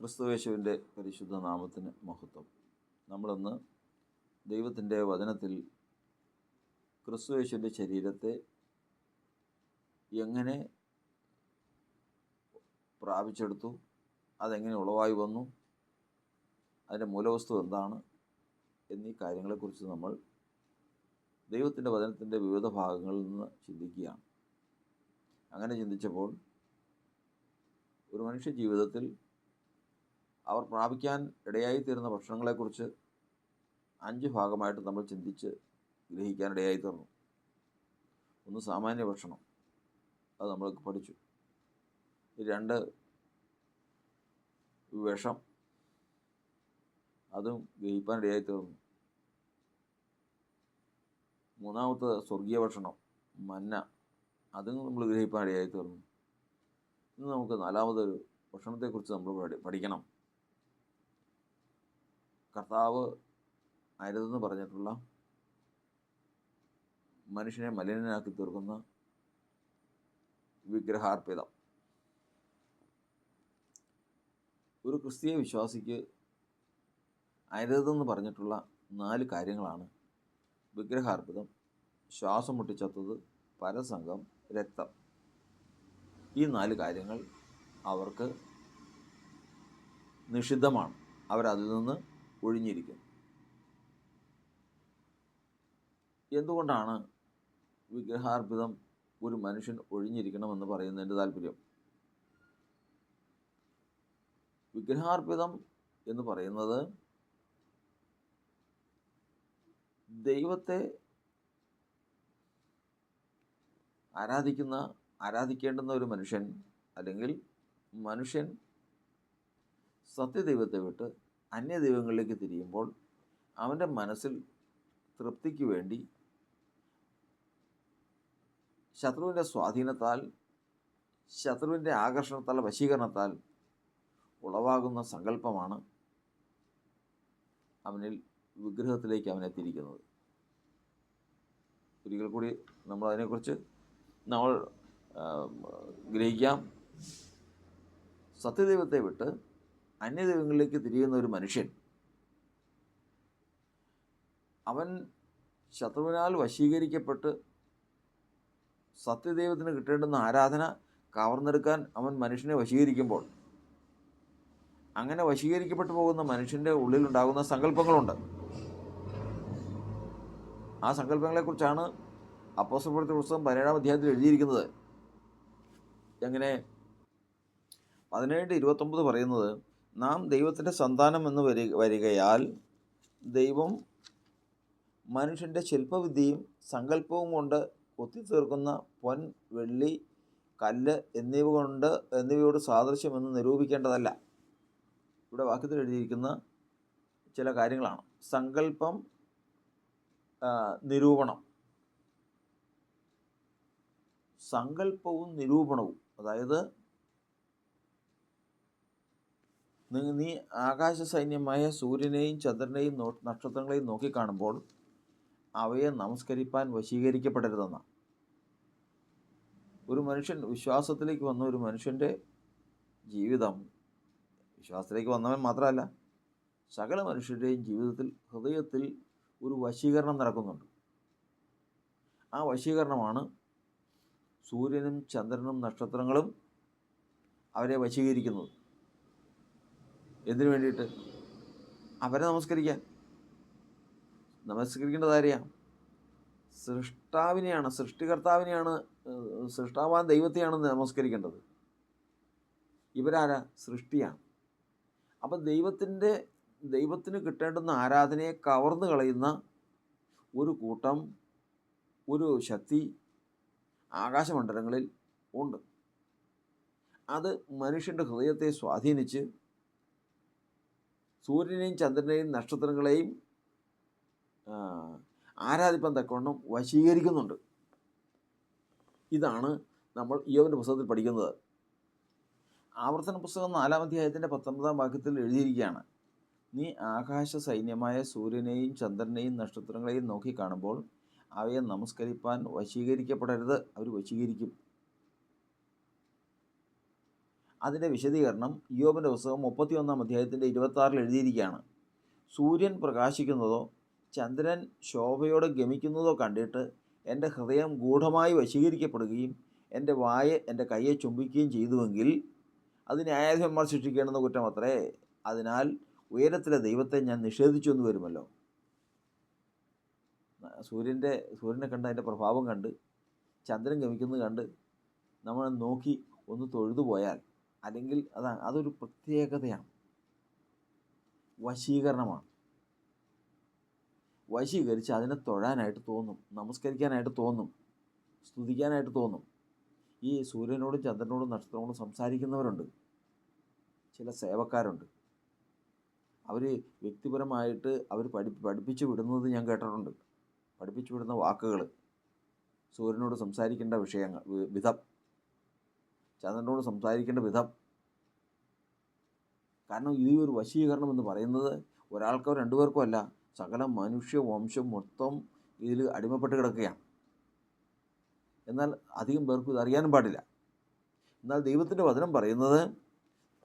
ക്രിസ്തുവേശുവിന്റെ പരിശുദ്ധ നാമത്തിന് മഹത്വം. നമ്മളിന്ന് ദൈവത്തിന്റെ വചനത്തിൽ ക്രിസ്തുവേശുവിന്റെ ശരീരത്തെ എങ്ങനെ പ്രാപിച്ചെടുത്തു അതെങ്ങനെ ഉളവായി വന്നു അതിന്റെ മൂലവസ്തു എന്താണ് എന്നീ കാര്യങ്ങളെക്കുറിച്ച് നമ്മൾ ദൈവത്തിന്റെ വചനത്തിന്റെ വിവിധ ഭാഗങ്ങളിൽ നിന്ന് ചിന്തിക്കുകയാണ്. അങ്ങനെ ചിന്തിച്ചപ്പോൾ ഒരു മനുഷ്യ ജീവിതത്തിൽ അവർ പ്രാപിക്കാൻ ഇടയായി തീരുന്ന ഭക്ഷണങ്ങളെക്കുറിച്ച് അഞ്ച് ഭാഗമായിട്ട് നമ്മൾ ചിന്തിച്ച് ഗ്രഹിക്കാൻ ഇടയായി തീർന്നു ഒന്ന് സാമാന്യ ഭക്ഷണം. അത് നമ്മൾ പഠിച്ചു. രണ്ട് വിഷം. അതും ഗ്രഹിക്കാൻ ഇടയായി തീർന്നു മൂന്നാമത്തെ സ്വർഗീയ ഭക്ഷണം മന്ന. അതും നമ്മൾ ഗ്രഹിക്കാൻ ഇടയായി തീർന്നു ഇന്ന് നമുക്ക് നാലാമതൊരു ഭക്ഷണത്തെക്കുറിച്ച് നമ്മൾ പഠിക്കണം. കർത്താവ് അരുതെന്ന് പറഞ്ഞിട്ടുള്ള മനുഷ്യനെ മലിനനാക്കി തീർക്കുന്ന വിഗ്രഹാർപ്പിതം. ഒരു ക്രിസ്തീയ വിശ്വാസിക്ക് അരുതെന്ന് പറഞ്ഞിട്ടുള്ള നാല് കാര്യങ്ങളാണ് വിഗ്രഹാർപ്പിതം ശ്വാസം മുട്ടിച്ചത്തത് പരസംഗം രക്തം. ഈ നാല് കാര്യങ്ങൾ അവർക്ക് നിഷിദ്ധമാണ്. അവരതിൽ നിന്ന് ഒഴിഞ്ഞിരിക്കും എന്തുകൊണ്ടാണ് വിഗ്രഹാർപ്പിതം ഒരു മനുഷ്യൻ ഒഴിഞ്ഞിരിക്കണമെന്ന് പറയുന്നതിന്റെ താല്പര്യം? വിഗ്രഹാർപ്പിതം എന്ന് പറയുന്നത് ദൈവത്തെ ആരാധിക്കുന്ന ആരാധിക്കേണ്ടുന്ന ഒരു മനുഷ്യൻ അല്ലെങ്കിൽ മനുഷ്യൻ സത്യദൈവത്തെ വിട്ട് അന്യദൈവങ്ങളിലേക്ക് തിരിയുമ്പോൾ അവന്റെ മനസ്സിൽ തൃപ്തിക്ക് വേണ്ടി ശത്രുവിന്റെ സ്വാധീനത്താൽ ശത്രുവിന്റെ ആകർഷണത്താൽ വശീകരണത്താൽ ഉളവാകുന്ന സങ്കല്പമാണ് അവനിൽ വിഗ്രഹത്തിലേക്ക് അവനെ തിരിക്കുന്നത് ഒരിക്കൽ കൂടി നമ്മൾ അതിനെക്കുറിച്ച് നമ്മൾ ഗ്രഹിക്കാം. സത്യദൈവത്തെ വിട്ട് അന്യദൈവങ്ങളിലേക്ക് തിരിയുന്ന ഒരു മനുഷ്യൻ അവൻ ശത്രുവിനാൽ വശീകരിക്കപ്പെട്ട് സത്യദൈവത്തിന് കിട്ടേണ്ടുന്ന ആരാധന കവർന്നെടുക്കാൻ അവൻ മനുഷ്യനെ വശീകരിക്കുമ്പോൾ അങ്ങനെ വശീകരിക്കപ്പെട്ടു പോകുന്ന മനുഷ്യന്റെ ഉള്ളിലുണ്ടാകുന്ന സങ്കല്പങ്ങളുണ്ട്. ആ സങ്കല്പങ്ങളെക്കുറിച്ചാണ് അപ്പോസപ്പെടുത്ത പുസ്തകം പതിനേഴാം അധ്യായത്തിൽ എഴുതിയിരിക്കുന്നത്. എങ്ങനെ? പതിനേഴ് ഇരുപത്തൊമ്പത് പറയുന്നത് നാം ദൈവത്തിന്റെ സന്താനം എന്ന് വരി വരികയാൽ ദൈവം മനുഷ്യന്റെ ശില്പവിദ്യയും സങ്കല്പവും കൊണ്ട് കൊത്തിത്തീർക്കുന്ന പൊൻ വെള്ളി കല്ല് എന്നിവ കൊണ്ട് എന്നിവയോട് സാദൃശ്യമെന്ന് നിരൂപിക്കേണ്ടതല്ല. ഇവിടെ വാക്യത്തിൽ എഴുതിയിരിക്കുന്ന ചില കാര്യങ്ങളാണ്. സങ്കല്പം നിരൂപണം. സങ്കല്പവും നിരൂപണവും. അതായത് നീ ആകാശ സൈന്യമായ സൂര്യനെയും ചന്ദ്രനെയും നോ നക്ഷത്രങ്ങളെയും നോക്കിക്കാണുമ്പോൾ അവയെ നമസ്കരിപ്പാൻ വശീകരിക്കപ്പെടരുതെന്ന. ഒരു മനുഷ്യൻ വിശ്വാസത്തിലേക്ക് വന്ന ഒരു മനുഷ്യന്റെ ജീവിതം വിശ്വാസത്തിലേക്ക് വന്നവൻ മാത്രമല്ല സകല മനുഷ്യരുടെയും ജീവിതത്തിൽ ഹൃദയത്തിൽ ഒരു വശീകരണം നടക്കുന്നുണ്ട്. ആ വശീകരണമാണ് സൂര്യനും ചന്ദ്രനും നക്ഷത്രങ്ങളും അവരെ വശീകരിക്കുന്നത്. എന്തിനു വേണ്ടിയിട്ട്? അവരെ നമസ്കരിക്കാൻ. നമസ്കരിക്കേണ്ടത് ആരെയാണ് സൃഷ്ടാവിനെയാണ് സൃഷ്ടികർത്താവിനെയാണ് സൃഷ്ടാവാൻ ദൈവത്തെയാണ് നമസ്കരിക്കേണ്ടത്. ഇവരാരാ? സൃഷ്ടിയാണ്. അപ്പം ദൈവത്തിന്റെ ദൈവത്തിന് കിട്ടേണ്ടുന്ന ആരാധനയെ കവർന്നു കളയുന്ന ഒരു കൂട്ടം ഒരു ശക്തി ആകാശമണ്ഡലങ്ങളിൽ ഉണ്ട്. അത് മനുഷ്യന്റെ ഹൃദയത്തെ സ്വാധീനിച്ച് സൂര്യനെയും ചന്ദ്രനെയും നക്ഷത്രങ്ങളെയും ആരാധിപ്പം തക്കവണ്ണം വശീകരിക്കുന്നുണ്ട്. ഇതാണ് നമ്മൾ ഇയോവിന്റെ പുസ്തകത്തിൽ പഠിക്കുന്നത്. ആവർത്തന പുസ്തകം നാലാം അധ്യായത്തിന്റെ പത്തൊമ്പതാം വാക്യത്തിൽ എഴുതിയിരിക്കുകയാണ്. നീ ആകാശ സൈന്യമായ സൂര്യനെയും ചന്ദ്രനെയും നക്ഷത്രങ്ങളെയും നോക്കി കാണുമ്പോൾ അവയെ നമസ്കരിപ്പാൻ വശീകരിക്കപ്പെടരുത്. അവർ വശീകരിക്കും. അതിന്റെ വിശദീകരണം യോബിന്റെ പുസ്തകം മുപ്പത്തി ഒന്നാം അധ്യായത്തിന്റെ ഇരുപത്തി ആറിൽ എഴുതിയിരിക്കുകയാണ്. സൂര്യൻ പ്രകാശിക്കുന്നതോ ചന്ദ്രൻ ശോഭയോടെ ഗമിക്കുന്നതോ കണ്ടിട്ട് എന്റെ ഹൃദയം ഗൂഢമായി വശീകരിക്കപ്പെടുകയും എന്റെ വായ എന്റെ കയ്യെ ചുംബിക്കുകയും ചെയ്തുവെങ്കിൽ അത് ന്യായാധിപന്മാർ ശിക്ഷിക്കേണ്ടുന്ന കുറ്റമത്രേ. അതിനാൽ ഉയരത്തിലെ ദൈവത്തെ ഞാൻ നിഷേധിച്ചു എന്ന് വരുമല്ലോ. സൂര്യന്റെ സൂര്യനെ കണ്ട് അതിന്റെ പ്രഭാവം കണ്ട് ചന്ദ്രൻ ഗമിക്കുന്നത് കണ്ട് നമ്മൾ നോക്കി ഒന്ന് തൊഴുതു പോയാൽ അല്ലെങ്കിൽ അതാ അതൊരു പ്രത്യേകതയാണ്. വശീകരണമാണ്. വശീകരിച്ച് അതിനെ തൊഴാനായിട്ട് തോന്നും നമസ്കരിക്കാനായിട്ട് തോന്നും സ്തുതിക്കാനായിട്ട് തോന്നും. ഈ സൂര്യനോടും ചന്ദ്രനോടും നക്ഷത്രങ്ങളോടും സംസാരിക്കുന്നവരുണ്ട്. ചില സേവക്കാരുണ്ട്. അവർ വ്യക്തിപരമായിട്ട് അവർ പഠി പഠിപ്പിച്ചു വിടുന്നത് ഞാൻ കേട്ടിട്ടുണ്ട്. പഠിപ്പിച്ചു വിടുന്ന വാക്കുകൾ സൂര്യനോട് സംസാരിക്കേണ്ട വിഷയങ്ങൾ വിധം. ചന്ദ്രനോട് സംസാരിക്കേണ്ട വിധം. കാരണം ഈ ഒരു വശീകരണം എന്ന് പറയുന്നത് ഒരാൾക്കോ രണ്ടുപേർക്കോ അല്ല സകല മനുഷ്യ വംശം മൊത്തം ഇതിൽ അടിമപ്പെട്ട് കിടക്കുകയാണ്. എന്നാൽ അധികം പേർക്കും ഇത് അറിയാനും പാടില്ല. എന്നാൽ ദൈവത്തിന്റെ വചനം പറയുന്നത്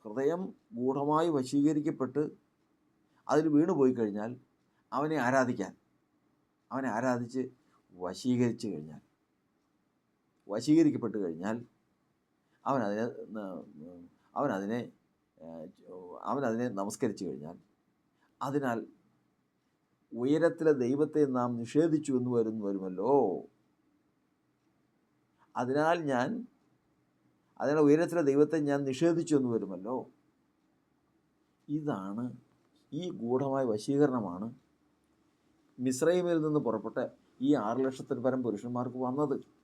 ഹൃദയം ഗൂഢമായി വശീകരിക്കപ്പെട്ട് അതിൽ വീണു പോയി കഴിഞ്ഞാൽ അവനെ ആരാധിക്കാൻ അവനെ ആരാധിച്ച് വശീകരിച്ചു കഴിഞ്ഞാൽ വശീകരിക്കപ്പെട്ട് കഴിഞ്ഞാൽ അവനതിനെ അവനതിനെ അവനതിനെ നമസ്കരിച്ചു കഴിഞ്ഞാൽ അതിനാൽ ഉയരത്തിലെ ദൈവത്തെ നാം നിഷേധിച്ചു എന്ന് വരുന്നു വരുമല്ലോ. അതിനാൽ ഞാൻ അതിനാൽ ഉയരത്തിലെ ദൈവത്തെ ഞാൻ നിഷേധിച്ചു എന്ന് വരുമല്ലോ. ഇതാണ് ഈ ഗൂഢമായ വശീകരണമാണ് മിസ്രൈമിൽ നിന്ന് പുറപ്പെട്ട ഈ ആറ് ലക്ഷത്തിൽ പരം പുരുഷന്മാർക്ക് വന്നത്.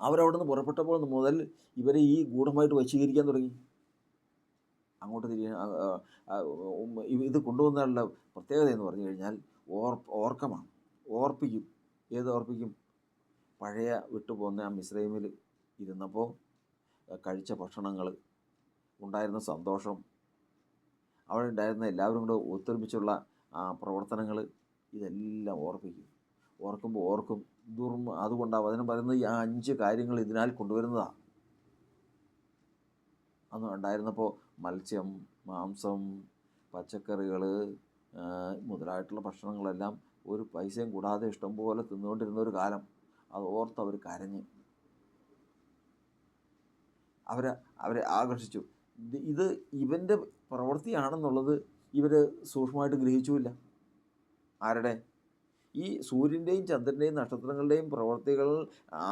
അവരവിടുന്ന് പുറപ്പെട്ടപ്പോൾ മുതൽ ഇവരെ ഈ ഗൂഢമായിട്ട് വശീകരിക്കാൻ തുടങ്ങി. അങ്ങോട്ട് തിരിയാൻ ഇത് കൊണ്ടുവന്നതിനുള്ള പ്രത്യേകത എന്ന് പറഞ്ഞു കഴിഞ്ഞാൽ ഓർ ഓർക്കമാണ്. ഓർപ്പിക്കും. ഏത് ഓർപ്പിക്കും? പഴയ വിട്ടുപോകുന്ന ആ മിസ്രൈമിൽ ഇരുന്നപ്പോൾ കഴിച്ച ഭക്ഷണങ്ങൾ ഉണ്ടായിരുന്ന സന്തോഷം അവിടെ ഉണ്ടായിരുന്ന എല്ലാവരും കൂടെ ഒത്തൊരുമിച്ചുള്ള പ്രവർത്തനങ്ങൾ ഇതെല്ലാം ഓർപ്പിക്കും. ഓർക്കുമ്പോൾ ഓർക്കും. ദുർമ അതുകൊണ്ടാണ് വചനം പറയുന്നത് ഈ അഞ്ച് കാര്യങ്ങൾ ഇതിനാൽ കൊണ്ടുവരുന്നതാണ് അന്ന് ഉണ്ടായിരുന്നപ്പോൾ മത്സ്യം മാംസം പച്ചക്കറികൾ മുതലായിട്ടുള്ള ഭക്ഷണങ്ങളെല്ലാം ഒരു പൈസയും കൂടാതെ ഇഷ്ടംപോലെ തിന്നുകൊണ്ടിരുന്ന ഒരു കാലം. അത് ഓർത്ത് അവർ കരഞ്ഞ്. അവരെ അവരെ ആകർഷിച്ചു. ഇത് ഇവന്റെ പ്രവൃത്തിയാണെന്നുള്ളത് ഇവർ സൂക്ഷ്മമായിട്ട് ഗ്രഹിച്ചുമില്ല. ആരുടെ? ഈ സൂര്യന്റെയും ചന്ദ്രന്റെയും നക്ഷത്രങ്ങളുടെയും പ്രവർത്തികൾ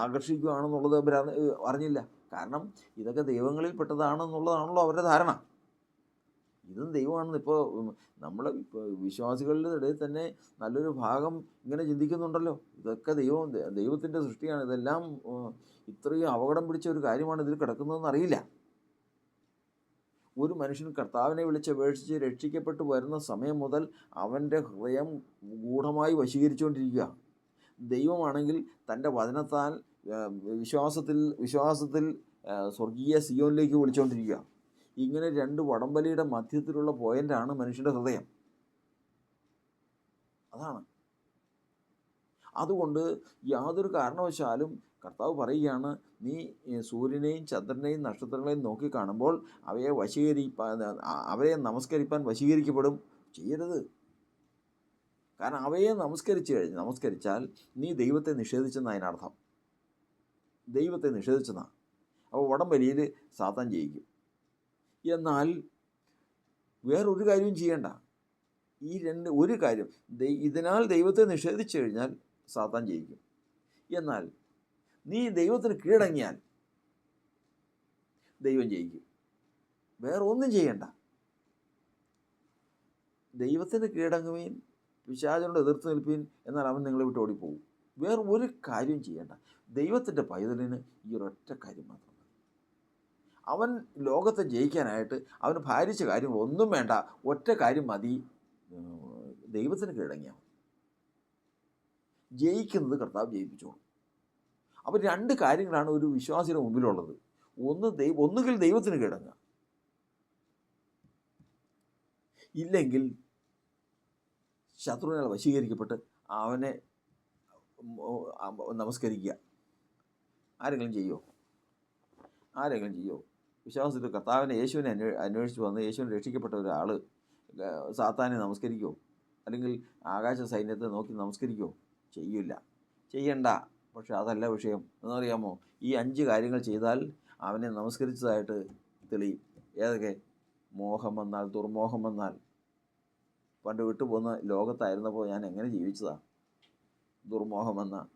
ആകർഷിക്കുകയാണെന്നുള്ളത് അവർ അറിഞ്ഞില്ല. കാരണം ഇതൊക്കെ ദൈവങ്ങളിൽ പെട്ടതാണെന്നുള്ളതാണല്ലോ അവരുടെ ധാരണ. ഇതും ദൈവമാണെന്ന് ഇപ്പോൾ നമ്മൾ വിശ്വാസികളുടെ ഇടയിൽ തന്നെ നല്ലൊരു ഭാഗം ഇങ്ങനെ ചിന്തിക്കുന്നുണ്ടല്ലോ. ഇതൊക്കെ ദൈവം ദൈവത്തിന്റെ സൃഷ്ടിയാണ്. ഇതെല്ലാം ഇത്രയും അപകടം പിടിച്ച ഒരു കാര്യമാണ് ഇതിൽ കിടക്കുന്നതെന്ന് അറിയില്ല. ഒരു മനുഷ്യൻ കർത്താവിനെ വിളിച്ച് അപേക്ഷിച്ച് രക്ഷിക്കപ്പെട്ടു വരുന്ന സമയം മുതൽ അവന്റെ ഹൃദയം ഗൂഢമായി വശീകരിച്ചുകൊണ്ടിരിക്കുക. ദൈവമാണെങ്കിൽ തന്റെ വചനത്താൽ വിശ്വാസത്തിൽ വിശ്വാസത്തിൽ സ്വർഗീയ സിയോനിലേക്ക് വിളിച്ചുകൊണ്ടിരിക്കുക. ഇങ്ങനെ രണ്ട് വടംവലിയുടെ മധ്യത്തിലുള്ള പോയിന്റാണ് മനുഷ്യന്റെ ഹൃദയം. അതാണ്. അതുകൊണ്ട് യാതൊരു കാരണവശാലും കർത്താവ് പറയുകയാണ് നീ സൂര്യനെയും ചന്ദ്രനെയും നക്ഷത്രങ്ങളെയും നോക്കി കാണുമ്പോൾ അവയെ വശീകരിപ്പാൻ അവയെ നമസ്കരിപ്പാൻ വശീകരിക്കപ്പെടും ചെയ്യരുത്. കാരണം അവയെ നമസ്കരിച്ചു കഴിഞ്ഞ് നമസ്കരിച്ചാൽ നീ ദൈവത്തെ നിഷേധിച്ചെന്ന് അതിനർത്ഥം. ദൈവത്തെ നിഷേധിച്ചെന്നാണ് അപ്പോൾ വടംവലിയിൽ സാത്താൻ ജയിക്കും. എന്നാൽ വേറൊരു കാര്യവും ചെയ്യേണ്ട. ഈ രണ്ട് ഒരു കാര്യം ഇതിനാൽ ദൈവത്തെ നിഷേധിച്ചു കഴിഞ്ഞാൽ സാത്താൻ ജയിക്കും. എന്നാൽ നീ ദൈവത്തിന് കീഴടങ്ങിയാൽ ദൈവം ജയിക്കും. വേറെ ഒന്നും ചെയ്യണ്ട. ദൈവത്തിന് കീഴടങ്ങുവീൻ പിശാചനോട് എതിർത്ത് നിൽപ്പീൻ എന്നാൽ അവൻ നിങ്ങളെ വിട്ട് ഓടിപ്പോകും. വേറെ ഒരു കാര്യം ചെയ്യേണ്ട. ദൈവത്തിന്റെ പൈതലിന് ഈ ഒരൊറ്റ കാര്യം മാത്രം മതി. അവൻ ലോകത്തെ ജയിക്കാനായിട്ട് അവന് ഭാരിച്ച കാര്യങ്ങളൊന്നും വേണ്ട. ഒറ്റ കാര്യം മതി. ദൈവത്തിന് കീഴടങ്ങിയാൽ ജയിക്കുന്നത് കർത്താവ് ജയിപ്പിച്ചോളും. അപ്പോൾ രണ്ട് കാര്യങ്ങളാണ് ഒരു വിശ്വാസിയുടെ മുമ്പിലുള്ളത്. ഒന്ന് ദൈവം ഒന്നുകിൽ ദൈവത്തിന് കിടങ്ങുക ഇല്ലെങ്കിൽ ശത്രുവിനാൽ വശീകരിക്കപ്പെട്ട് അവനെ നമസ്കരിക്കുക. ആരെങ്കിലും ചെയ്യോ? ആരെങ്കിലും ചെയ്യോ? വിശ്വാസത്തിൽ കർത്താവിനെ യേശുവിനെ അന്വേ അന്വേഷിച്ച് വന്ന് യേശുവിനെ രക്ഷിക്കപ്പെട്ട ഒരാൾ സാത്താനെ നമസ്കരിക്കുമോ അല്ലെങ്കിൽ ആകാശ സൈന്യത്തെ നോക്കി നമസ്കരിക്കുമോ ചെയ്യില്ല. ചെയ്യണ്ട. പക്ഷെ അതല്ല വിഷയം. എന്നറിയാമോ? ഈ അഞ്ച് കാര്യങ്ങൾ ചെയ്താൽ അവനെ നമസ്കരിച്ചതായിട്ട് തെളിയും. ഏതൊക്കെ? മോഹം വന്നാൽ ദുർമോഹം വന്നാൽ. പണ്ട് വിട്ടുപോകുന്ന ലോകത്തായിരുന്നപ്പോൾ ഞാൻ എങ്ങനെ ജീവിച്ചതാണ് ദുർമോഹം വന്ന.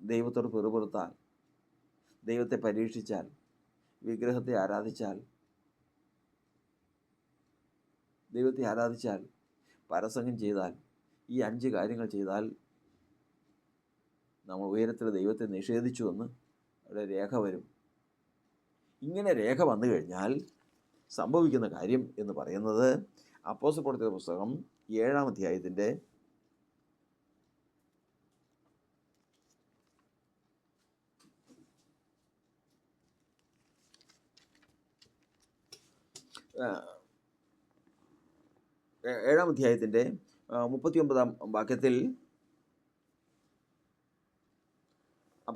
ദൈവത്തോട് പെറുപെറുത്താൽ. ദൈവത്തെ പരീക്ഷിച്ചാൽ. വിഗ്രഹത്തെ ആരാധിച്ചാൽ. ദൈവത്തെ ആരാധിച്ചാൽ. പരസംഗം ചെയ്താൽ. ഈ അഞ്ച് കാര്യങ്ങൾ ചെയ്താൽ നമ്മൾ ഉയരത്തിൽ ദൈവത്തെ നിഷേധിച്ചു നിഷേധിച്ചുവെന്ന് അവിടെ രേഖ വരും. ഇങ്ങനെ രേഖ വന്നു കഴിഞ്ഞാൽ സംഭവിക്കുന്ന കാര്യം എന്ന് പറയുന്നത് അപ്പോസ് കൊടുത്ത പുസ്തകം ഏഴാം അധ്യായത്തിന്റെ ഏഴാം അധ്യായത്തിന്റെ മുപ്പത്തി ഒമ്പതാം വാക്യത്തിൽ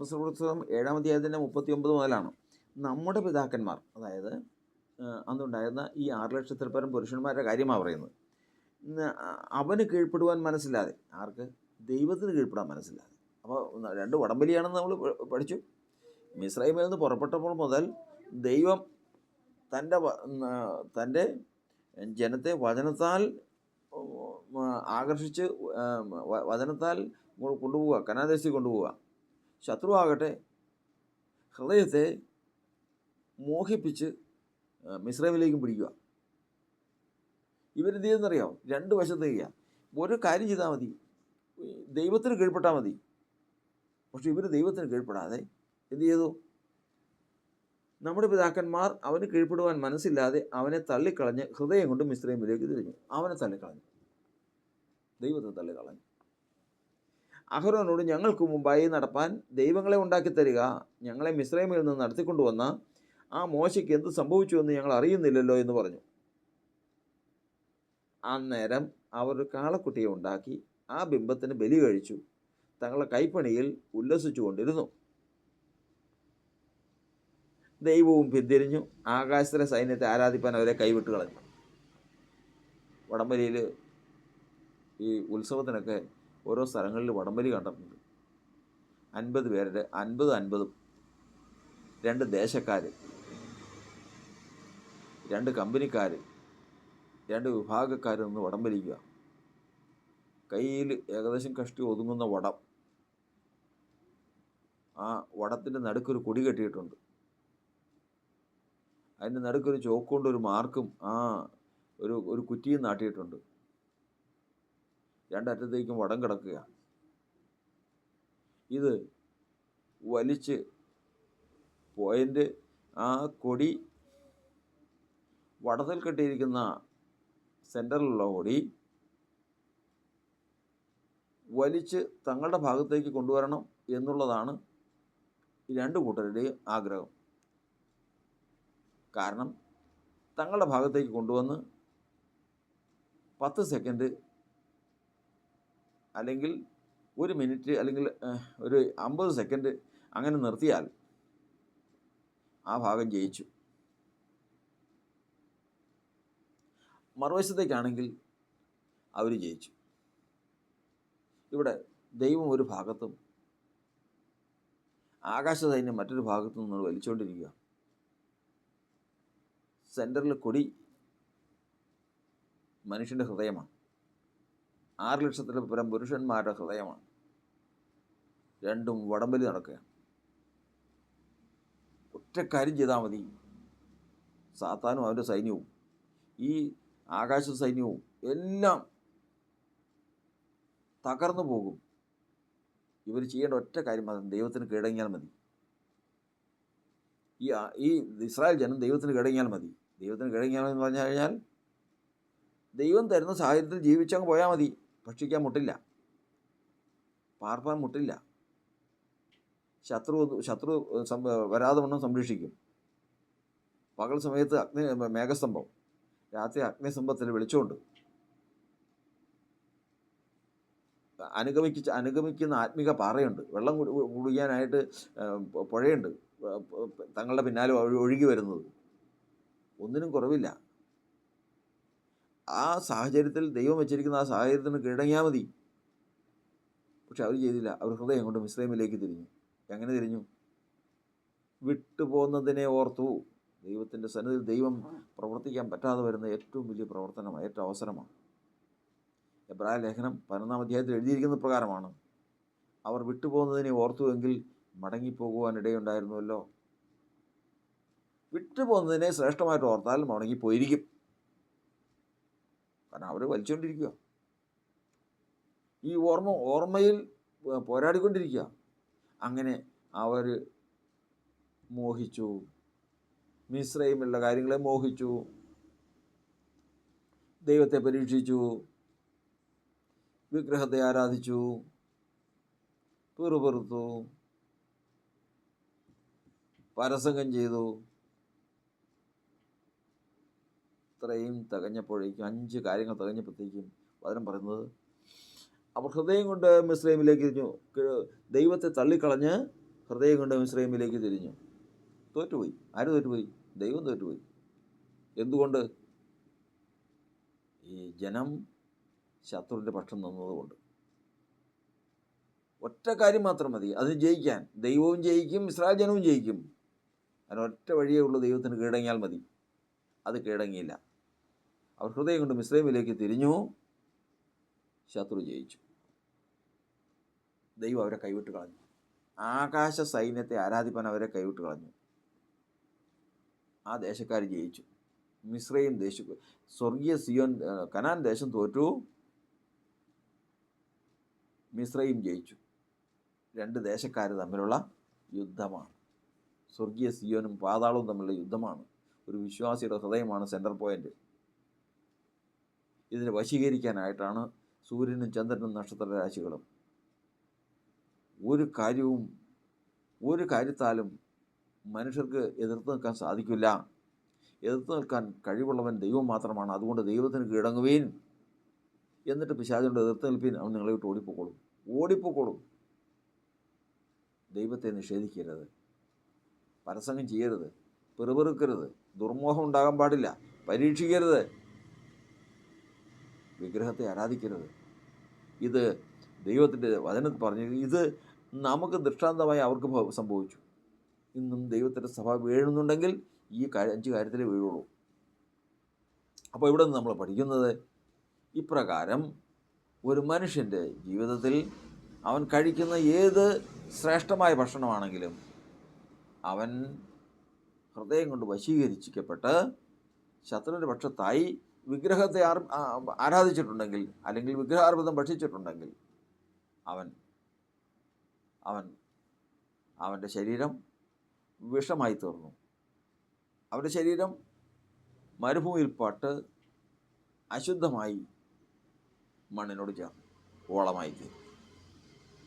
പുസ്തകം ഏഴാം അധ്യായത്തിന്റെ മുപ്പത്തി ഒമ്പത് മുതലാണ്. നമ്മുടെ പിതാക്കന്മാർ അതായത് അന്നുണ്ടായിരുന്ന ഈ ആറ് ലക്ഷത്തിൽ പരം പുരുഷന്മാരുടെ കാര്യമാണ് പറയുന്നത്. അവന് കീഴ്പ്പെടുവാൻ മനസ്സില്ലാതെ. ആർക്ക്? ദൈവത്തിന് കീഴ്പ്പെടാൻ മനസ്സില്ലാതെ. അപ്പോൾ രണ്ട് വടംവലിയാണെന്ന് നമ്മൾ പഠിച്ചു. മിസ്രൈമിൽ നിന്ന് പുറപ്പെട്ടപ്പോൾ മുതൽ ദൈവം തന്റെ തന്റെ ജനത്തെ വചനത്താൽ ആകർഷിച്ച് വചനത്താൽ കൊണ്ടുപോവുക കനാദേശി കൊണ്ടുപോവുക. ശത്രു ആകട്ടെ ഹൃദയത്തെ മോഹിപ്പിച്ച് മിശ്രമിലേക്കും പിടിക്കുക. ഇവരെന്ത് ചെയ്യുന്നറിയാമോ രണ്ട് വശത്ത് ചെയ്യുക. ഒരു കാര്യം ചെയ്താൽ മതി. ദൈവത്തിന് കീഴ്പ്പെട്ടാൽ മതി. പക്ഷെ ഇവർ ദൈവത്തിന് കീഴ്പ്പെടാതെ എന്ത് ചെയ്തു? നമ്മുടെ പിതാക്കന്മാർ അവന് കീഴ്പ്പെടുവാൻ മനസ്സില്ലാതെ അവനെ തള്ളിക്കളഞ്ഞ് ഹൃദയം കൊണ്ട് മിസ്രൈമിലേക്ക് തിരിഞ്ഞു. അവനെ തള്ളിക്കളഞ്ഞു. ദൈവത്തെ തള്ളിക്കളഞ്ഞു. അഹരോനോട് ഞങ്ങൾക്ക് മുമ്പായി നടപ്പാൻ ദൈവങ്ങളെ ഉണ്ടാക്കി തരിക ഞങ്ങളെ മിശ്രമിൽ നിന്ന് നടത്തിക്കൊണ്ടുവന്ന ആ മോശയ്ക്ക് എന്ത് സംഭവിച്ചു എന്ന് ഞങ്ങൾ അറിയുന്നില്ലല്ലോ എന്ന് പറഞ്ഞു. അന്നേരം അവർ കാളക്കുട്ടിയെ ഉണ്ടാക്കി ആ ബിംബത്തിന് ബലി കഴിച്ചു തങ്ങളുടെ കൈപ്പണിയിൽ ഉല്ലസിച്ചു കൊണ്ടിരുന്നു ദൈവവും പിന്തിരിഞ്ഞു ആകാശത്തിലെ സൈന്യത്തെ ആരാധിപ്പാൻ അവരെ കൈവിട്ട് കളഞ്ഞു വടംവലിയിൽ ഈ ഉത്സവത്തിനൊക്കെ ഓരോ സ്ഥലങ്ങളിൽ വടംവലി കണ്ടിട്ടുണ്ട്. അൻപത് പേരുടെ അൻപത് അൻപതും രണ്ട് ദേശക്കാർ രണ്ട് കമ്പനിക്കാർ രണ്ട് വിഭാഗക്കാർ നിന്ന് വടം വലിക്കുക കയ്യിൽ ഏകദേശം കഷ്ടി ഒതുങ്ങുന്ന വടം ആ വടത്തിന്റെ നടുക്കൊരു കൊടി കെട്ടിയിട്ടുണ്ട്. അതിന്റെ നടുക്കൊരു ചോക്കുകൊണ്ട് ഒരു മാർക്കും ആ ഒരു ഒരു കുറ്റിയും നാട്ടിയിട്ടുണ്ട്. രണ്ടറ്റത്തേക്കും വടം കിടക്കുക. ഇത് വലിച്ച് പോയിന്റ് ആ കൊടി വടത്തിൽ കെട്ടിയിരിക്കുന്ന സെന്ററിലുള്ള കൊടി വലിച്ച് തങ്ങളുടെ ഭാഗത്തേക്ക് കൊണ്ടുവരണം എന്നുള്ളതാണ് രണ്ട് കൂട്ടരുടെയും ആഗ്രഹം. കാരണം തങ്ങളുടെ ഭാഗത്തേക്ക് കൊണ്ടുവന്ന് പത്ത് സെക്കൻഡ് അല്ലെങ്കിൽ ഒരു മിനിറ്റ് അല്ലെങ്കിൽ ഒരു അമ്പത് സെക്കൻഡ് അങ്ങനെ നിർത്തിയാൽ ആ ഭാഗം ജയിച്ചു. മറുവശത്തേക്കാണെങ്കിൽ അവർ ജയിച്ചു. ഇവിടെ ദൈവം ഒരു ഭാഗത്തും ആകാശ സൈന്യം മറ്റൊരു ഭാഗത്തു നിന്ന് വലിച്ചുകൊണ്ടിരിക്കുക സെന്ററിൽ കൊടി മനുഷ്യന്റെ ഹൃദയമാണ്. ആറ് ലക്ഷത്തിൽ പരം പുരുഷന്മാരുടെ ഹൃദയമാണ്. രണ്ടും വടംവലി നടക്കുകയാണ്. ഒറ്റ കാര്യം ചെയ്താൽ മതി. സാത്താനും അവന്റെ സൈന്യവും ഈ ആകാശ സൈന്യവും എല്ലാം തകർന്നു പോകും. ഇവർ ചെയ്യേണ്ട ഒറ്റ കാര്യം മാത്രം ദൈവത്തിന് കീഴടങ്ങിയാൽ മതി. ഈ ഈ ഇസ്രായേൽ ജനം ദൈവത്തിന് കീഴടങ്ങിയാൽ മതി. ദൈവത്തിന് കീഴടങ്ങിയാൽ എന്ന് പറഞ്ഞു കഴിഞ്ഞാൽ ദൈവം തരുന്ന സാഹചര്യത്തിൽ ജീവിച്ചങ്ങ് പോയാൽ മതി. ഭക്ഷിക്കാൻ മുട്ടില്ല. പാർപ്പാൻ മുട്ടില്ല. ശത്രു ശത്രു വരാതെ വണ്ണം സംരക്ഷിക്കും. പകൽ സമയത്ത് അഗ്നി മേഘസ്തംഭം. രാത്രി അഗ്നിസ്തംഭത്തിൽ വെളിച്ചമുണ്ട്. അനുഗമിച്ച് അനുഗമിക്കുന്ന ആത്മിക പാറയുണ്ട്. വെള്ളം കുടി- കുടിക്കാനായിട്ട് പുഴയുണ്ട്. തങ്ങളുടെ പിന്നാലെ ഒഴു- ഒഴുകി വരുന്നത്. ഒന്നിനും കുറവില്ല. ആ സാഹചര്യത്തിൽ ദൈവം വെച്ചിരിക്കുന്ന ആ സാഹചര്യത്തിന് കീഴടങ്ങിയാൽ മതി. പക്ഷെ അവർ ചെയ്തില്ല. അവർ ഹൃദയം കൊണ്ട് മിശ്രൈമിലേക്ക് തിരിഞ്ഞു. എങ്ങനെ തിരിഞ്ഞു? വിട്ടുപോകുന്നതിനെ ഓർത്തു. ദൈവത്തിന്റെ സന്നിധിയിൽ ദൈവം പ്രവർത്തിക്കാൻ പറ്റാതെ വരുന്ന ഏറ്റവും വലിയ പ്രവർത്തനമാണ് ഏറ്റവും അവസരമാണ്. എബ്രായ ലേഖനം പതിനൊന്നാം അധ്യായത്തിൽ എഴുതിയിരിക്കുന്ന പ്രകാരമാണ്. അവർ വിട്ടുപോകുന്നതിനെ ഓർത്തുവെങ്കിൽ മടങ്ങിപ്പോകുവാൻ ഇടയുണ്ടായിരുന്നുവല്ലോ വിട്ടുപോകുന്നതിനെ ശ്രേഷ്ഠമായിട്ട് ഓർത്താൽ മടങ്ങിപ്പോയിരിക്കും. കാരണം അവർ വലിച്ചുകൊണ്ടിരിക്കുക ഈ ഓർമ്മ ഓർമ്മയിൽ പോരാടിക്കൊണ്ടിരിക്കുക അങ്ങനെ അവർ മോഹിച്ചു. മിശ്രയുമുള്ള കാര്യങ്ങളെ മോഹിച്ചു. ദൈവത്തെ പരീക്ഷിച്ചു. വിഗ്രഹത്തെ ആരാധിച്ചു. പിറുപിറുത്തു. പരസംഗം ചെയ്തു. ഇത്രയും തികഞ്ഞപ്പോഴേക്കും അഞ്ച് കാര്യങ്ങൾ തികഞ്ഞപ്പോഴത്തേക്കും വചനം പറയുന്നത് അവർ ഹൃദയം കൊണ്ട് മിശ്രൈമിലേക്ക് തിരിഞ്ഞു. ദൈവത്തെ തള്ളിക്കളഞ്ഞ് ഹൃദയം കൊണ്ട് മിശ്രൈമിലേക്ക് തിരിഞ്ഞു. തോറ്റുപോയി. ആര് തോറ്റുപോയി? ദൈവം തോറ്റുപോയി. എന്തുകൊണ്ട്? ഈ ജനം ശത്രുവിന്റെ പക്ഷം നിന്നതുകൊണ്ട് ഒറ്റ കാര്യം മാത്രം മതി. അതിന് ജയിക്കാൻ. ദൈവവും ജയിക്കും ഇസ്രായേൽ ജനവും ജയിക്കും. അതിനൊറ്റ വഴിയേ ഉള്ളൂ ദൈവത്തിന് കീഴടങ്ങിയാൽ മതി. അത് കീഴടങ്ങിയില്ല. അവർ ഹൃദയം കൊണ്ട് മിസ്രൈമിലേക്ക് തിരിഞ്ഞു. ശത്രു ജയിച്ചു. ദൈവം അവരെ കൈവിട്ട് കളഞ്ഞു. ആകാശ സൈന്യത്തെ ആരാധിപ്പാൻ അവരെ കൈവിട്ട് കളഞ്ഞു. ആ ദേശക്കാർ ജയിച്ചു. മിശ്രയും ദേശ സ്വർഗീയ സിയോൻ കനാൻ ദേശം തോറ്റു. മിശ്രയും ജയിച്ചു. രണ്ട് ദേശക്കാർ തമ്മിലുള്ള യുദ്ധമാണ്. സ്വർഗീയ സിയോനും പാതാളവും തമ്മിലുള്ള യുദ്ധമാണ്. ഒരു വിശ്വാസിയുടെ ഹൃദയമാണ് സെന്റർ പോയിന്റ് ഇതിനെ വശീകരിക്കാനായിട്ടാണ് സൂര്യനും ചന്ദ്രനും നക്ഷത്ര രാശികളും. ഒരു കാര്യവും ഒരു കാര്യത്താലും മനുഷ്യർക്ക് എതിർത്ത് നിൽക്കാൻ സാധിക്കില്ല. എതിർത്ത് നിൽക്കാൻ കഴിവുള്ളവൻ ദൈവം മാത്രമാണ്. അതുകൊണ്ട് ദൈവത്തിന് കീഴടങ്ങുവീൻ. എന്നിട്ട് പിശാചിനോട് എതിർത്ത് നിൽപ്പീൻ. അവൻ നിങ്ങളെ വിട്ട് ഓടിപ്പോക്കോളും. ഓടിപ്പോക്കോളും. ദൈവത്തെ നിഷേധിക്കരുത്. പരസംഗം ചെയ്യരുത്. പെറുപെറുക്കരുത്. ദുർമോഹം ഉണ്ടാകാൻ പാടില്ല. പരീക്ഷിക്കരുത്. വിഗ്രഹത്തെ ആരാധിക്കരുത്. ഇത് ദൈവത്തിന്റെ വചനത്തിൽ പറഞ്ഞു ഇത് നമുക്ക് ദൃഷ്ടാന്തമായി അവർക്ക് സംഭവിച്ചു. ഇന്നും ദൈവത്തിന്റെ സഭ വീഴുന്നുണ്ടെങ്കിൽ ഈ കാര്യ അഞ്ച് കാര്യത്തിലേ വീഴുള്ളൂ. അപ്പോൾ ഇവിടെ നിന്ന് നമ്മൾ പഠിക്കുന്നത് ഇപ്രകാരം ഒരു മനുഷ്യന്റെ ജീവിതത്തിൽ അവൻ കഴിക്കുന്ന ഏത് ശ്രേഷ്ഠമായ ഭക്ഷണമാണെങ്കിലും അവൻ ഹൃദയം കൊണ്ട് വശീകരിച്ചിക്കപ്പെട്ട് ശത്രുവിന്റെ പക്ഷത്തായി വിഗ്രഹത്തെ ആർ ആരാധിച്ചിട്ടുണ്ടെങ്കിൽ അല്ലെങ്കിൽ വിഗ്രഹാർബുദം ഭക്ഷിച്ചിട്ടുണ്ടെങ്കിൽ അവൻ അവൻ അവന്റെ ശരീരം വിഷമായി തീർന്നു അവന്റെ ശരീരം മരുഭൂമിയിൽ പാട്ട് അശുദ്ധമായി മണ്ണിനോട് ചേർന്നു. ഓളമായി തീർന്നു